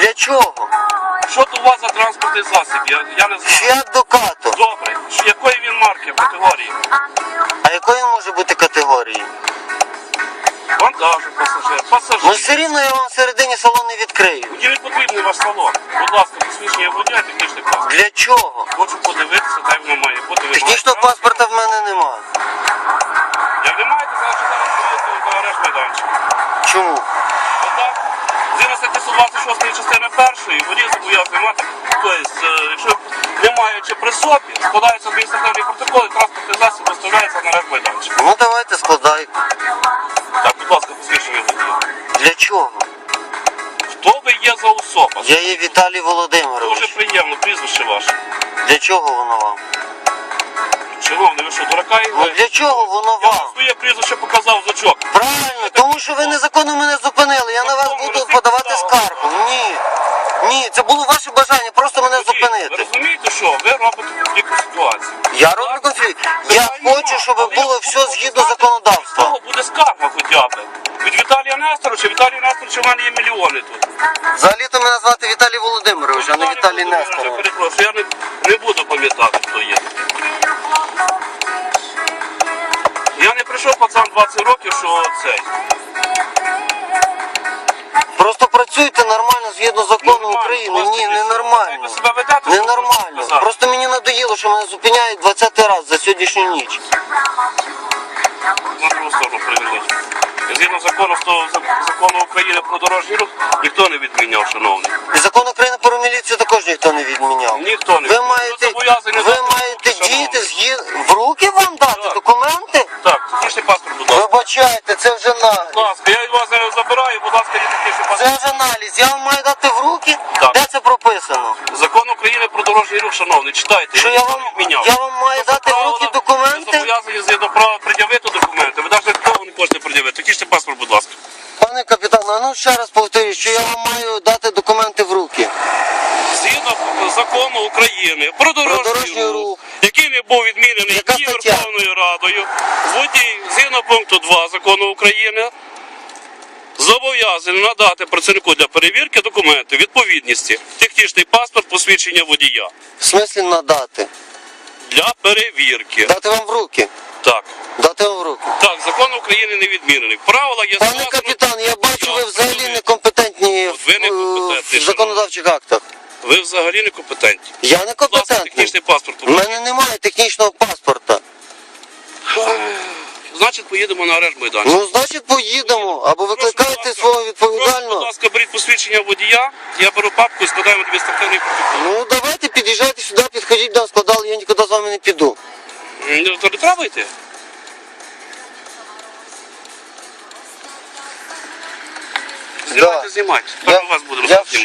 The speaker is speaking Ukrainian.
Для чого? Що тут у вас за транспортний засіб? Я, я не знаю. Фіат Дукато. Добре. Що- Якої він марки, категорії? А якої може бути категорії? Вантажу, пасажир, Ну пасажир. все рівно я вам всередині салон не відкрию. Мені не потрібний ваш салон. Будь ласка, посвідчення водія, технічний паспорт. Для чого? Хочу подивитися, де воно має бути. Ви Технічного маєте паспорта в мене нема. Як не маєте, значить зараз поїдете до арешт майданчик. Чому? Отак. Згідно статті 126 частини першої, водій зобов'язаний мати, тобто, якщо не маючи при собі, складаються адміністративні протоколи, транспортний засіб доставляється на арешт майданчик. Ну давайте складай. Так, будь ласка, посвідчення водія. Для чого? Хто ви є за особа? Я є Віталій Володимирович. Дуже приємно, прізвище ваше. Для чого воно вам? Шановний, ви що, дурака Ну для чого воно Я вам вам? своє прізвище показав значок. Правильно, тому що ви незаконно мене зупинили. Я на вас буду подавати це було ваше бажання, просто мене зупинити. Ви розумієте, що ви робите конфліктну ситуацію? Я роблю конфлікт. Я хочу, щоб було все згідно законодавства. того буде скарга хоча б. Від Віталія Несторовича, Віталій Несторович, у мене є мільйони тут. Взагалі-то мене звати Віталій Володимирович, а не Віталій Несторович. Перепрошую, я не, не буду пам'ятати, хто є. Я не прийшов пацан 20 років, що цей. Просто працюйте нормально згідно закону Нормально, України. просто Ні, не Як нормально. ви себе ведете, що Ненормально. можна сказати? Просто мені надоїло, що мене зупиняють 20 раз за сьогоднішню ніч. на другу сторону приверніть. Згідно закону, сто- закону України про дорожній рух ніхто не відміняв, шановний. І закон України про міліцію також ніхто не відміняв. Ніхто не Ви маєте, зобов'язаний ви шановний. діяти згідно в руки вам дати Так. документи? Так, технічний паспорт, будь ласка. Вибачайте, це вже Будь ласка, я вас зараз забираю, будь ласка, є технічний Це паспорт. вже аналіз. Я вам маю дати в руки? Так. Де це прописано? Закон України про дорожній рух, шановний, читайте. Що я ніхто вам, не відміняв. я вам маю Це дати в руки на- Ви документи? зобов'язані згідно права пред'явити документи. Ви навіть такого не хочете пред'явити. Технічний паспорт, будь ласка. Пане капітан, а ну ще раз повторюю, що я вам маю дати документи в руки. Згідно закону України про дорожній, дорожній рух, рух. який не був відмінений Яка ні стаття? Верховною Радою, водій згідно пункту 2 закону України зобов'язаний надати працівнику для перевірки документи відповідності, технічний паспорт, посвідчення водія В смислі надати. для перевірки. Дати вам в руки. Так. Дати вам в руки. Так, закон України не відмінений. В правилах є Пане сказано- капітан, я бачу, ви взагалі некомпетентні в, Ви некомпетентний, в законодавчих актах. Ви взагалі не компетентні. Я Будь ласка, некомпетентний. технічний паспорт. У мене немає технічного паспорта. Значить, поїдемо на арешт майданчик. Ну, значить, поїдемо. Або викликайте свого Прошу, будь відповідального. ласка, беріть посвідчення водія, я беру папку і складаємо адміністративний протокол. Ну, давайте під'їжджайте сюди, підходіть до складали, я нікуди з вами не піду. Ну, То не треба йти? Знімайте, знімайте. Я- Ми вас будемо я в знімати.